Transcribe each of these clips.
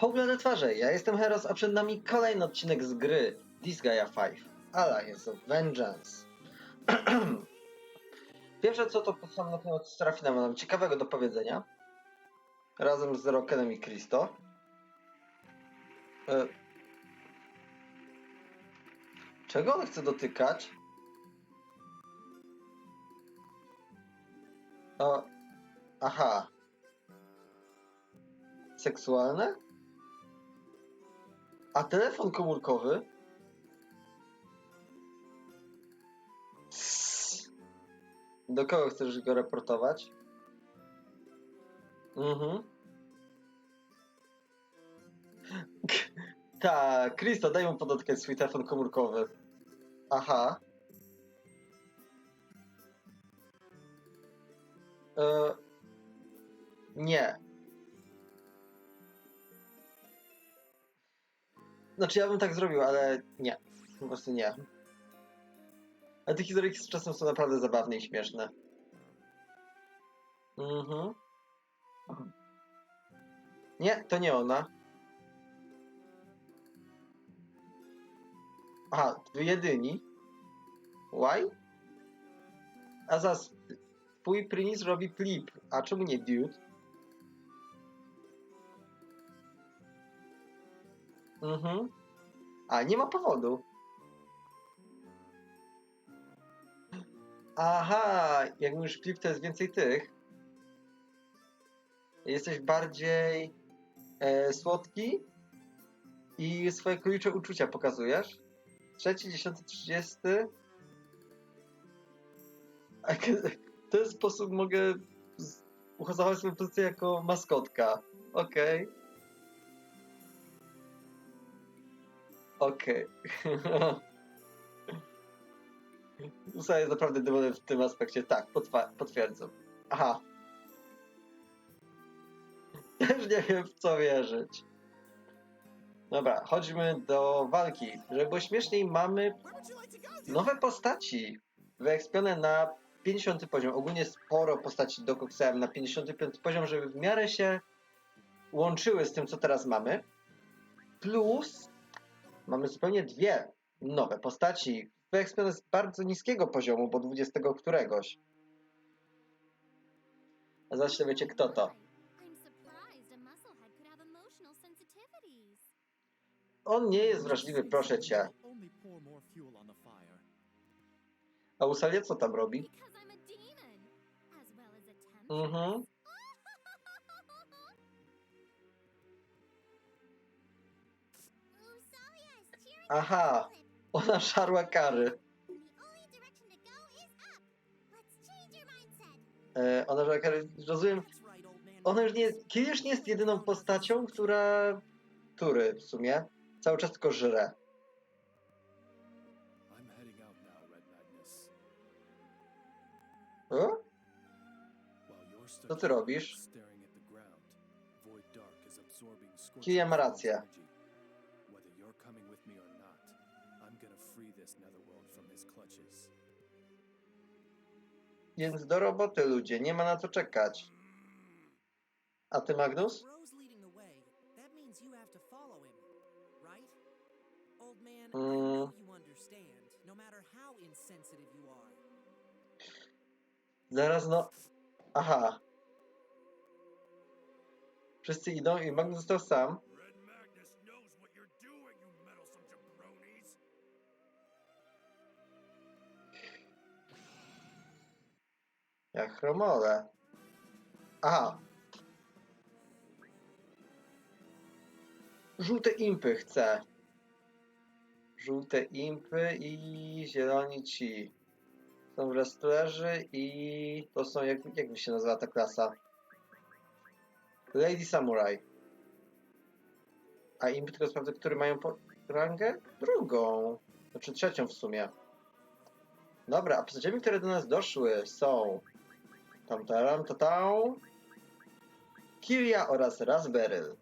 Poglądy twarze, ja jestem Heros, a przed nami kolejny odcinek z gry Disgaea 5 Alliance of Vengeance. Pierwsze co to na temat Serafina, ma nam ciekawego do powiedzenia. Razem z Rokenem i Christo. E... Czego on chce dotykać? O... Aha. Seksualne? A telefon komórkowy? Do kogo chcesz go reportować? Mhm. Tak, Kristo, daj mu podotkać swój telefon komórkowy. Aha. E... Nie. Znaczy ja bym tak zrobił, ale nie. Po prostu nie. Ale te historyjki z czasem są naprawdę zabawne i śmieszne. Mhm. Nie, to nie ona. Aha, wy jedyni. Why? A zaraz, twój prynis robi flip, a czemu nie dude? Mhm. A, nie ma powodu. Aha, jak mówisz flip, to jest więcej tych. Jesteś bardziej e, słodki i swoje królicze uczucia pokazujesz. Trzeci, dziesiąty, trzydziesty. W ten sposób mogę uchodować swoją pozycję jako maskotka. Okej. Okej. Usa jest naprawdę dumny w tym aspekcie. Tak, potwierdzam. Aha. Też nie wiem w co wierzyć. Dobra, chodźmy do walki. Żeby było śmieszniej, mamy nowe postaci wyekspione na 50 poziom. Ogólnie sporo postaci dokoksałem na 55 poziom, żeby w miarę się łączyły z tym, co teraz mamy. Plus mamy zupełnie dwie nowe postaci wyekspione z bardzo niskiego poziomu, bo 20 któregoś. A zaraz się dowiecie, kto to. On nie jest wrażliwy, proszę cię. A Usalia co tam robi? Because Aha. Ona szarła kary. E, ona szarła kary. Rozumiem. Ona już nie. Kirish nie jest jedyną postacią, która. Który w sumie cały czas tylko żre. O? Co ty robisz? staring at the Więc do roboty ludzie, nie ma na co czekać. A ty Magnus? To Mm. Zaraz no. Aha. Wszyscy idą i Magnus został sam. Jak chromole. Aha. Żółte impy chcę. Żółte impy i zieloni ci. Są wrestlerzy i to są, jak, jak mi się nazywa ta klasa? Lady Samurai. A impy tylko sprawdzę, które mają po rangę? Drugą. Znaczy trzecią w sumie. Dobra, a postaciami, które do nas doszły są tam taram to tam Kiria oraz Raspberry.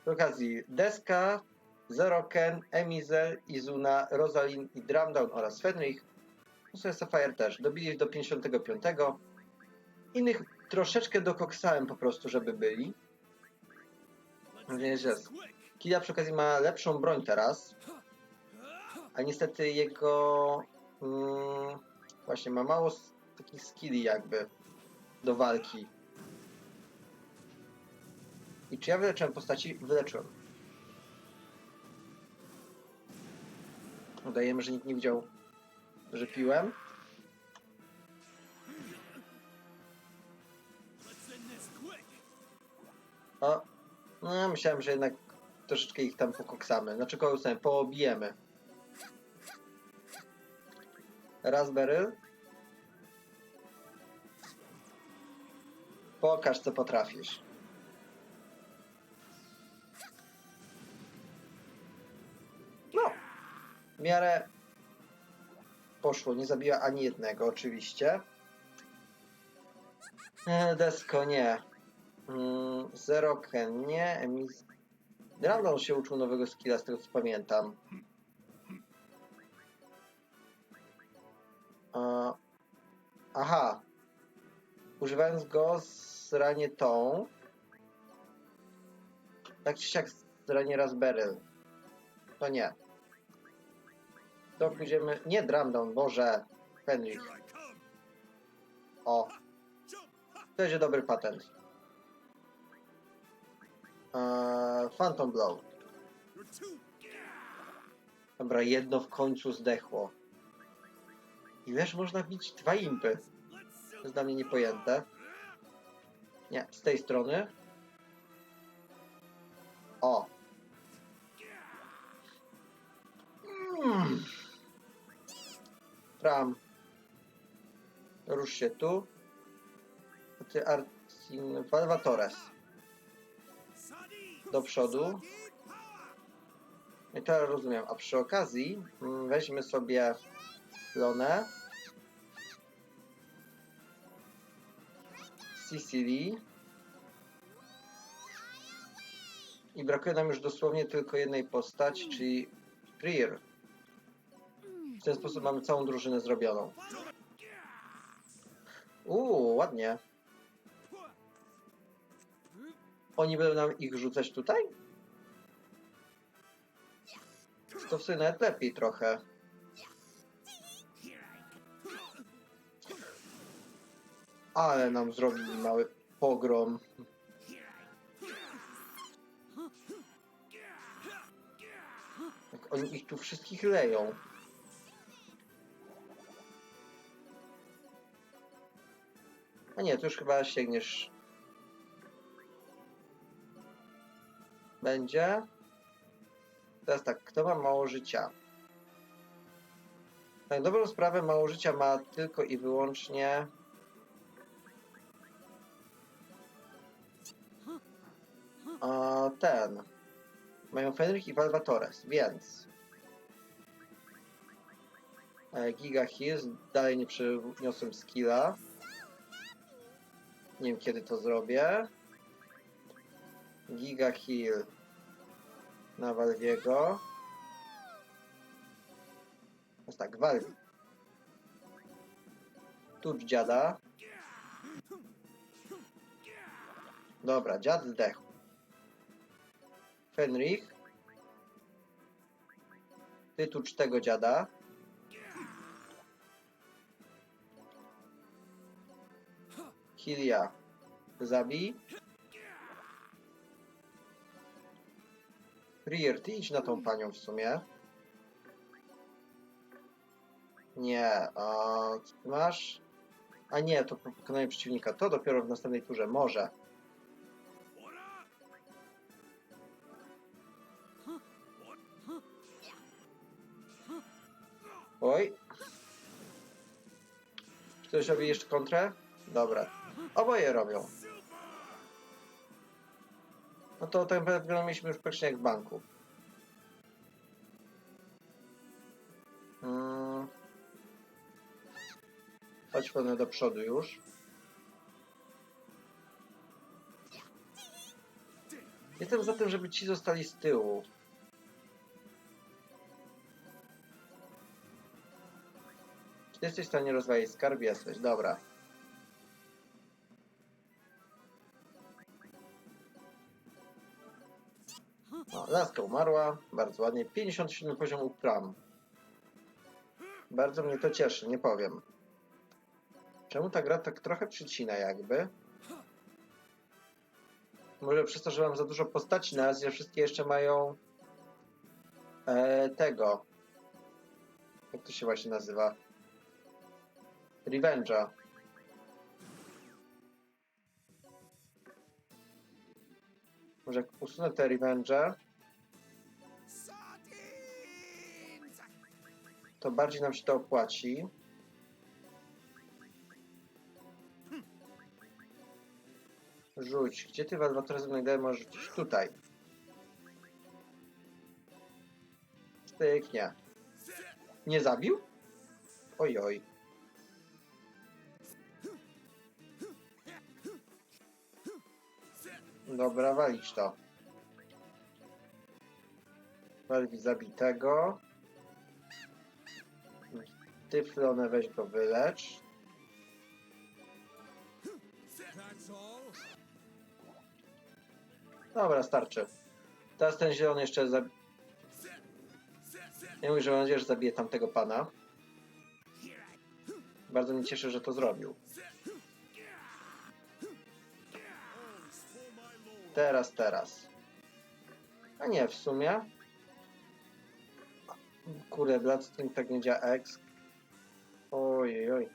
Przy okazji Deska, Zeroken, Emizel, Izuna, Rosalin i Dramdown oraz Fenrich. Sobie Sapphire też. Dobili do 55. Innych troszeczkę dokoksałem po prostu, żeby byli. Więc jest. Killa przy okazji ma lepszą broń teraz. A niestety jego... Mm, właśnie, ma mało takich skilli jakby do walki. I czy ja wyleczyłem postaci? Wyleczyłem. Udajemy, że nikt nie widział, że piłem. O, no myślałem, że jednak troszeczkę ich tam pokoksamy. Znaczy koksamy, poobijemy. Raspberry. Pokaż, co potrafisz. No, w miarę poszło. Nie zabiła ani jednego, oczywiście. E, Desko, nie. Mm, Zero Ken, nie. Emis... Się uczył nowego skilla, z tego co pamiętam. A, aha. Używając go zranię tą. Tak czy siak zranię Raspberry. To nie. To pójdziemy... Nie Dramdown, Boże. Henry. O, to będzie dobry patent. Eee, Phantom Blow. Dobra, jedno w końcu zdechło. Ileż można bić dwa impy? To jest dla mnie niepojęte. Nie, z tej strony. O. Mm. Pram. Rusz się tu. Ty Artin... Sadi. Do przodu. I teraz rozumiem. A przy okazji mm, weźmy sobie Lonę. Sicily. I brakuje nam już dosłownie tylko jednej postaci, czyli Freer. W ten sposób mamy całą drużynę zrobioną. Uuu, ładnie. Oni będą nam ich rzucać tutaj? To w sumie nawet lepiej trochę. Ale nam zrobili mały pogrom. Jak oni ich tu wszystkich leją. A nie, to już chyba sięgniesz. Będzie. Teraz tak, kto ma mało życia? Tak, dobrą sprawę mało życia ma tylko i wyłącznie. A ten. Mają Fenrik i Valvatores, więc. e, Giga Hills, dalej nie przyniosłem skilla. Nie wiem kiedy to zrobię. Giga Hill na Valviego. Jest tak, Valvi. Tucz dziada. Dobra, dziad zdechł. Fenrich. Ty tucz tego dziada. Kilia. Zabij. Rier, ty idź na tą panią w sumie. Nie, a co ty masz? A nie, to po pokonaniu przeciwnika. To dopiero w następnej turze. Może. Ktoś robi jeszcze kontrę? Dobra. Oboje robią. No to tak naprawdę mieliśmy już praktycznie jak w banku. Mm. Chodź pewnie do przodu już. Jestem za tym, żeby ci zostali z tyłu. Jesteś w stanie rozwalić skarb? Jesteś, dobra. O, laska umarła, bardzo ładnie. 57 poziom u Pram. Bardzo mnie to cieszy, nie powiem. Czemu ta gra tak trochę przycina jakby? Może przez to, że mam za dużo postaci na razie, wszystkie jeszcze mają e, tego. Jak to się właśnie nazywa? Revenge'a. Może jak usunę te Revenge'e, to bardziej nam się to opłaci. Rzuć. Gdzie ty walwatorem znajdę? Możesz tutaj. Styknie. Nie zabił? Oj, Dobra, walić to. Walwi zabitego. Ty, Flonę, weź go wylecz. Dobra, starczy. Teraz ten zielony jeszcze zabi... Ja mówię, że mam nadzieję, że zabije tamtego pana. Bardzo mnie cieszy, że to zrobił. Teraz, teraz. A nie, w sumie. Kurde, Bloodstream tak nie działa X. Ojej, oj.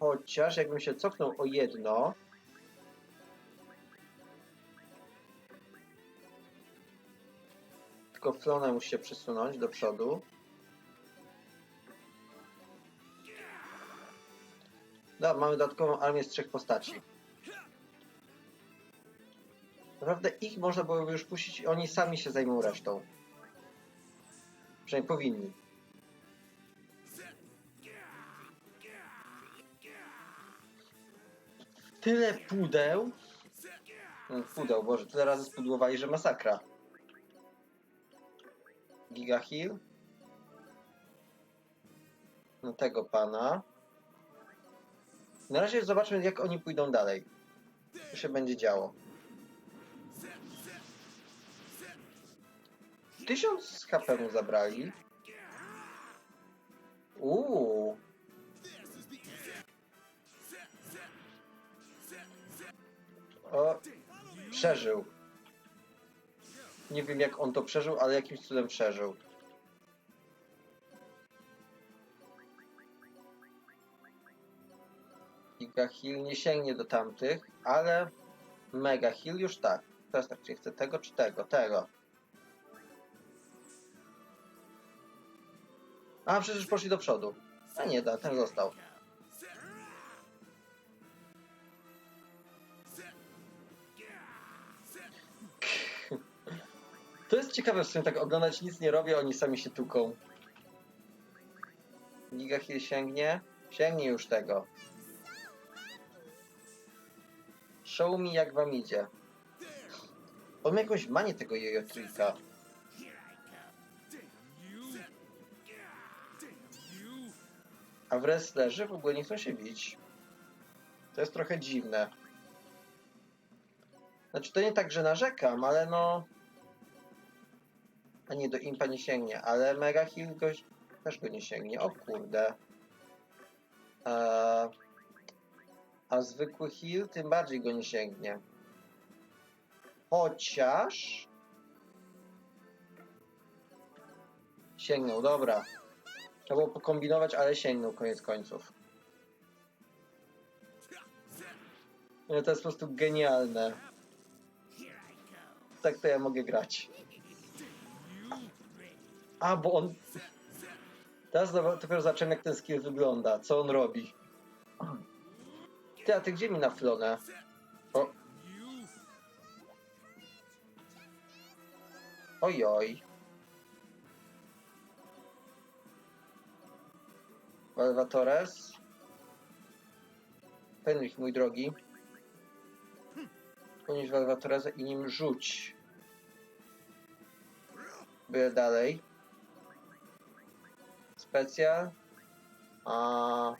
Chociaż jakbym się cofnął o jedno. Tylko Flona musi się przesunąć do przodu. Dobra, mamy dodatkową armię z trzech postaci. Naprawdę ich można byłoby już puścić i oni sami się zajmą resztą. Przynajmniej powinni. Tyle pudeł. Mm, Pudeł, Boże, tyle razy spudłowali, że masakra. Giga Hill. No tego pana. Na razie zobaczmy, jak oni pójdą dalej. Co się będzie działo. Tysiąc HP mu zabrali. Uuu. O, przeżył. Nie wiem jak on to przeżył, ale jakimś cudem przeżył. Giga Hill nie sięgnie do tamtych, ale Mega Hill już tak. Teraz tak, czy chcę tego czy tego? Tego. A, przecież poszli do przodu. A nie da, ten został. To jest ciekawe w sumie tak oglądać, nic nie robię, oni sami się tuką. Giga Hill sięgnie? Sięgnie już tego. Show mi jak wam idzie. On ma jakąś manię tego jojo trika. A wrestlerzy w ogóle nie chcą się bić. To jest trochę dziwne. Znaczy to nie tak, że narzekam, ale no... A nie, do impa nie sięgnie, ale Mega Heal go, też go nie sięgnie. O kurde. Eee, a zwykły heal tym bardziej go nie sięgnie. Chociaż... Sięgnął, dobra. Trzeba było pokombinować, ale sięgnął koniec końców. No to jest po prostu genialne. Tak to ja mogę grać. A, bo on... Teraz dopiero- zacząłem jak ten skill wygląda, co on robi. Ty, a ty gdzie mi na flonę? O. Ojoj. Salvatores. Penrich, mój drogi. Ponieś Salvatoreza i nim rzuć. Byle dalej. Specjal. A...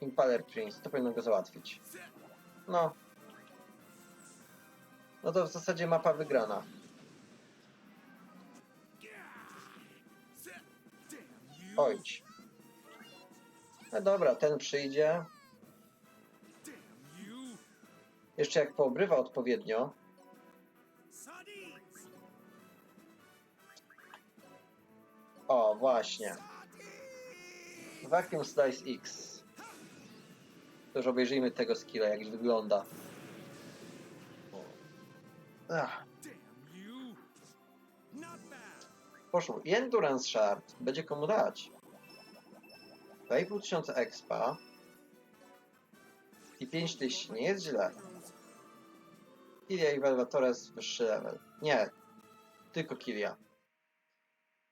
Impaler Prince. To powinno go załatwić. No. No to w zasadzie mapa wygrana. No dobra, ten przyjdzie. Jeszcze jak poobrywa odpowiednio. O, właśnie. Vacuum Slice X. Już obejrzyjmy tego skilla, jak wygląda. Ach, poszło. I Endurance Shard. Będzie komu dać. 2500 expa. I 5000. Nie jest źle. Kilia i Velvatores wyższy level. Nie. Tylko Kilia.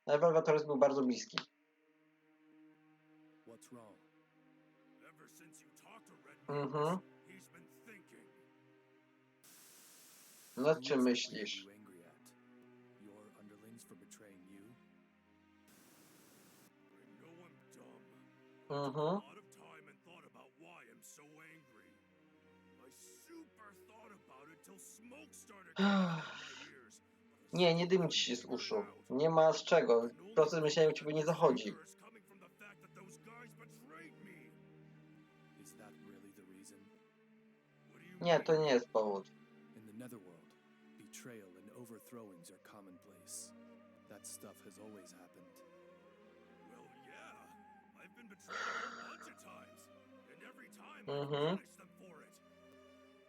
Ale Velvatores był bardzo bliski. Mhm. Nad Who czym myślisz? Mhm. A lot of time and thought about why I'm so angry. I super thought about it till smoke started coming out of my ears. Nie, nie dym ci się z uszu. Nie ma z czego. Proces myślenia u ciebie nie zachodzi. Anger is coming from the fact that those guys betrayed me. Is that really the reason? What do you Nie, to nie jest powód. In the Netherworld, betrayal and overthrowings are commonplace. That stuff has always happened. Mhm. I punish them for it.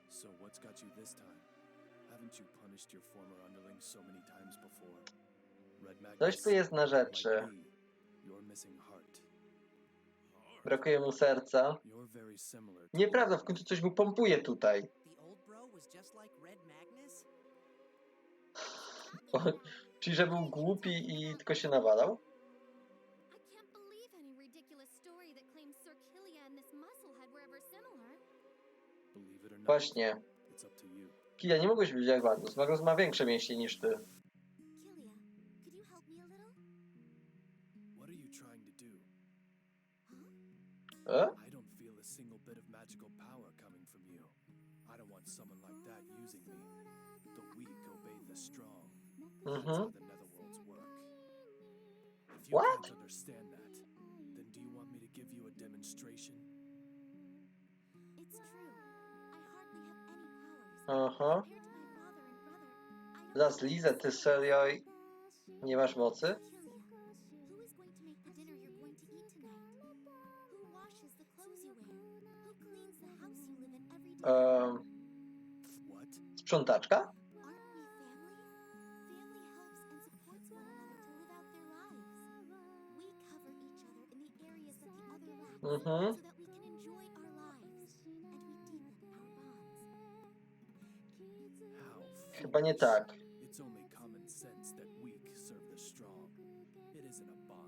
So what's got you this time? Haven't you punished your former underlings so many times before? Red Magnus, Coś tu jest na rzeczy. me, you're missing heart. Brakuje mu serca. You're very similar to Nieprawda, w końcu coś mu pompuje tutaj. Czyli, że był głupi i tylko się nawalał? Właśnie. Kilia, nie mogłeś być jak Magnus. Magnus ma większe mięśnie niż ty. Kilia, could you don't Zaraz, Lizę, ty serio nie masz mocy? What? sprzątaczka? Aren't Chyba nie tak.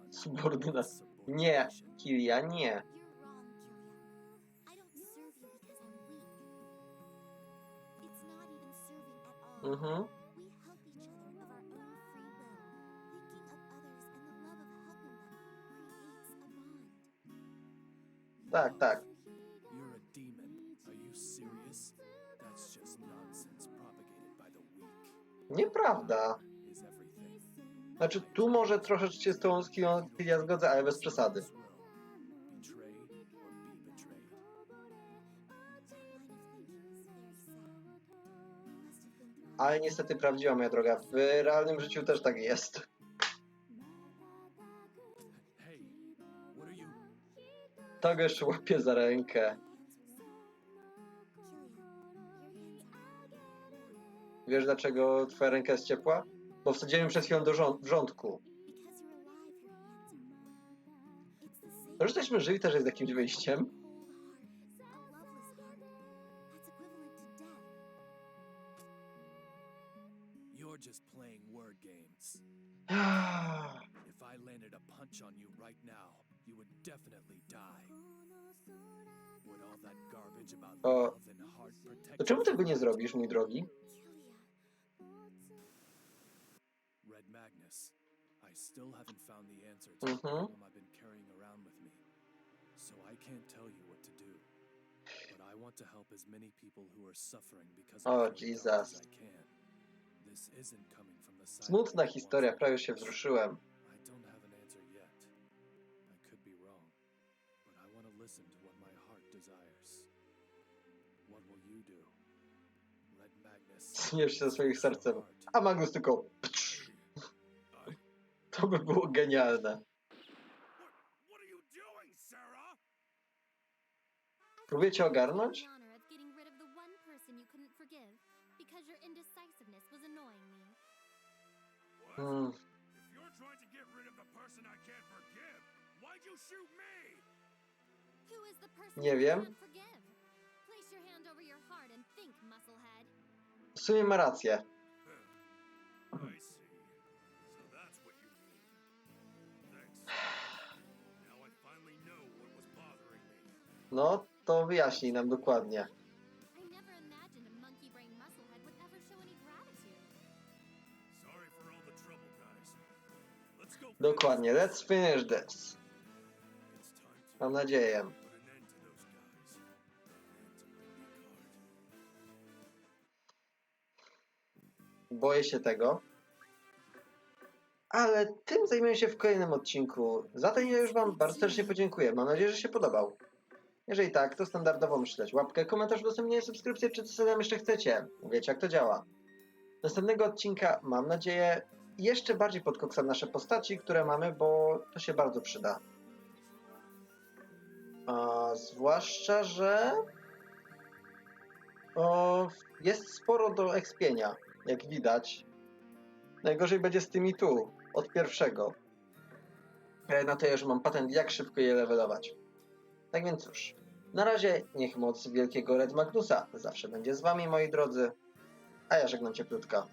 Subordynat. Nie, Kilia, nie. Mhm. Tak, tak. Nieprawda. Znaczy, tu może troszeczkę z tą Kilia zgodzę, ale bez przesady. Ale niestety prawdziwa, moja droga. W realnym życiu też tak jest. Go jeszcze łapie za rękę. Wiesz dlaczego twoja ręka jest ciepła? Bo wsadziłem przed chwilą do rząd same To, że jesteśmy żywi też jest jakimś wyjściem. You're just playing word games. If I landed a punch on you right now, you would definitely die. Would all that garbage about O. love and heart protect To czemu tego nie zrobisz, mój drogi? Still haven't found the answer to the Mhm. problem I've been carrying around with me. So I can't tell you what to do. But I want to help as many people who are suffering because of Oh, as Jesus. I can. This isn't coming from the side Smutna historia, prawie się wzruszyłem. I don't have an answer yet. I could be wrong, but I want to listen to what my heart desires. What will you do? Let Magnus. Śmiesz się ze swoim sercem. A Magnus tylko... To by było genialne. Próbujecie ogarnąć? The honor of getting rid of the No, to wyjaśnij nam dokładnie. I never imagined a monkey brain musclehead would ever show any gratitude. Sorry for all the trouble, guys. Let's go. finish Dokładnie. Let's finish this. It's time to Mam nadzieję. put an end to those guys. And to my card. Boję się tego. Ale tym zajmiemy się w kolejnym odcinku. Za ten ja już Wam bardzo serdecznie podziękuję. Mam nadzieję, że się podobał. Jeżeli tak, to standardowo myśleć. Łapkę, komentarz, udostępnienie, subskrypcję, czy co tam jeszcze chcecie. Wiecie, jak to działa. Następnego odcinka, mam nadzieję, jeszcze bardziej podkoksam nasze postaci, które mamy, bo to się bardzo przyda. A zwłaszcza, że o, jest sporo do ekspienia, jak widać. Najgorzej będzie z tymi tu, od pierwszego. Ale na to ja już mam patent, jak szybko je levelować. Tak więc cóż, na razie niech moc wielkiego Red Magnusa zawsze będzie z wami, moi drodzy. A ja żegnam cieplutko.